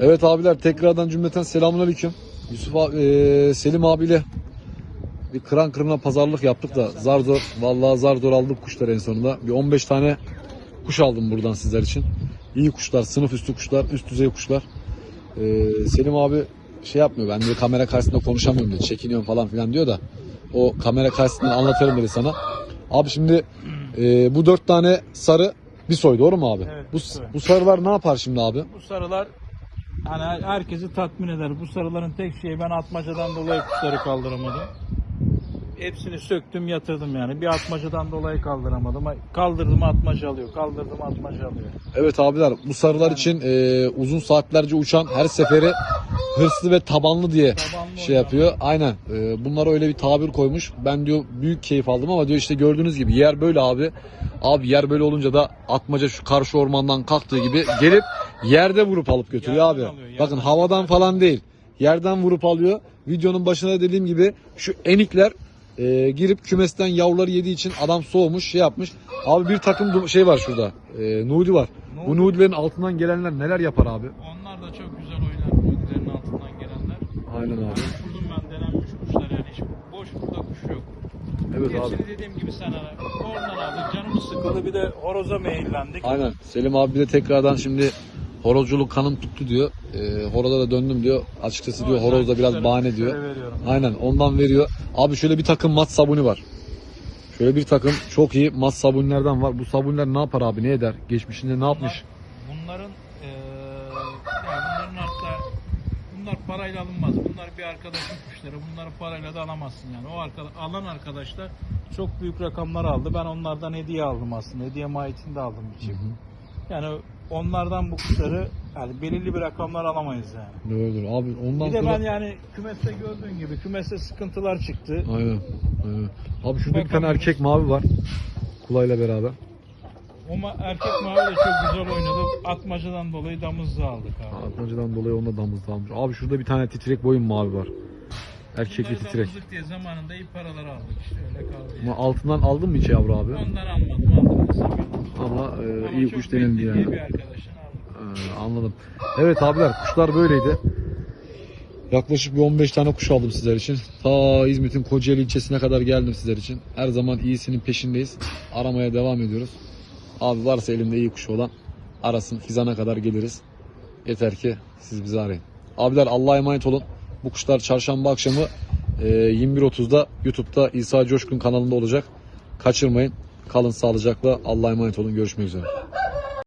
Evet abiler tekrardan cümleten selamünaleyküm. Yusuf abi, eee, Selim abiyle bir kıran kırına pazarlık yaptık da zar zor vallahi zar zor aldık kuşları en sonunda. Bir 15 tane kuş aldım buradan sizler için. İyi kuşlar, sınıf üstü kuşlar, üst düzey kuşlar. Eee, Selim abi şey yapmıyor ben diyor kamera karşısında konuşamıyorum diyor. Çekiniyorum falan filan diyor da o kamera karşısında anlatırım dedi sana. Abi şimdi eee, bu dört tane sarı bir soy doğru mu abi? Evet, bu, bu sarılar ne yapar şimdi abi? Bu sarılar hani herkesi tatmin eder. Bu sarıların tek şeyi ben atmacadan dolayı kuşları kaldıramadım. Hepsini söktüm yatırdım yani. Bir atmacadan dolayı kaldıramadım. Kaldırdım atmaca alıyor. Kaldırdım atmaca alıyor. Evet abiler bu sarılar için e, uzun saatlerce uçan her seferi hırslı ve tabanlı diye Tabanlı şey oynar. yapıyor. Aynen. E, bunlara öyle bir tabir koymuş. Ben diyor büyük keyif aldım ama diyor işte gördüğünüz gibi yer böyle abi. Abi yer böyle olunca da atmaca şu karşı ormandan kalktığı gibi gelip yerde vurup alıp götürüyor abi. Bakın havadan falan değil. Yerden vurup alıyor. Videonun başında da dediğim gibi şu enikler e, girip kümesten yavruları yediği için adam soğumuş şey yapmış. Abi bir takım şey var şurada. E, nudi var. Bu Nudi. nudilerin altından gelenler neler yapar abi? Onlar da çok güzel oynar. Nodilerin altından gelenler. Aynen abi. Kurdum ben denenmiş kuşlar yani hiç boş burada kuş yok. Evet abi. Hepsini dediğim gibi sana oradan aldık. Canımız sıkıldı bir de horoza meyillendik. Aynen. Selim abi de tekrardan şimdi horozculuk kanım tuttu diyor. E, horoza da döndüm diyor. Açıkçası diyor horoz da biraz bahane diyor. veriyorum. Aynen ondan veriyor. Abi şöyle bir takım mat sabuni var. Şöyle bir takım çok iyi mat sabunlerden var. Bu sabunler ne yapar abi ne eder? Geçmişinde ne yapmış? Bunlar- bunların eee yani bunların hatta bunlar parayla alınmaz. Bunlar bir arkadaşın kuşları. Bunları parayla da alamazsın yani. O arka, alan arkadaşlar çok büyük rakamlar aldı. Ben onlardan hediye aldım aslında. Hediye mahiyetinde aldım bir çift. Yani onlardan bu kuşları yani belirli bir rakamlar alamayız yani. Doğrudur abi ondan Bir de sonra... ben yani kümeste gördüğün gibi kümeste sıkıntılar çıktı. Aynen. Aynen. Abi şurada bir tane erkek mavi var. Kulayla beraber. O ma- erkek mavi de çok güzel oynadı. Atmacadan dolayı damızlı aldık abi. Atmacadan dolayı onda damızda almış. Abi şurada bir tane titrek boyun mavi var. Erkekli Bunları titrek. damızlık diye zamanında iyi paralar aldık işte öyle kaldı. Ama Yani. altından aldın mı hiç yavru abi? Ondan almadım aldım. Ama e, Ama iyi çok kuş denildi beklediği yani. Bir arkadaştan aldım. Ee, anladım. Evet abiler kuşlar böyleydi. Yaklaşık bir 15 tane kuş aldım sizler için. Ta İzmit'in Kocaeli ilçesine kadar geldim sizler için. Her zaman iyisinin peşindeyiz. Aramaya devam ediyoruz. Abi varsa elimde iyi kuşu olan arasın Fizan'a kadar geliriz. Yeter ki siz bizi arayın. Abiler Allah'a emanet olun. Bu kuşlar çarşamba akşamı e, 21.30'da YouTube'da İsa Coşkun kanalında olacak. Kaçırmayın. Kalın sağlıcakla. Allah'a emanet olun. Görüşmek üzere.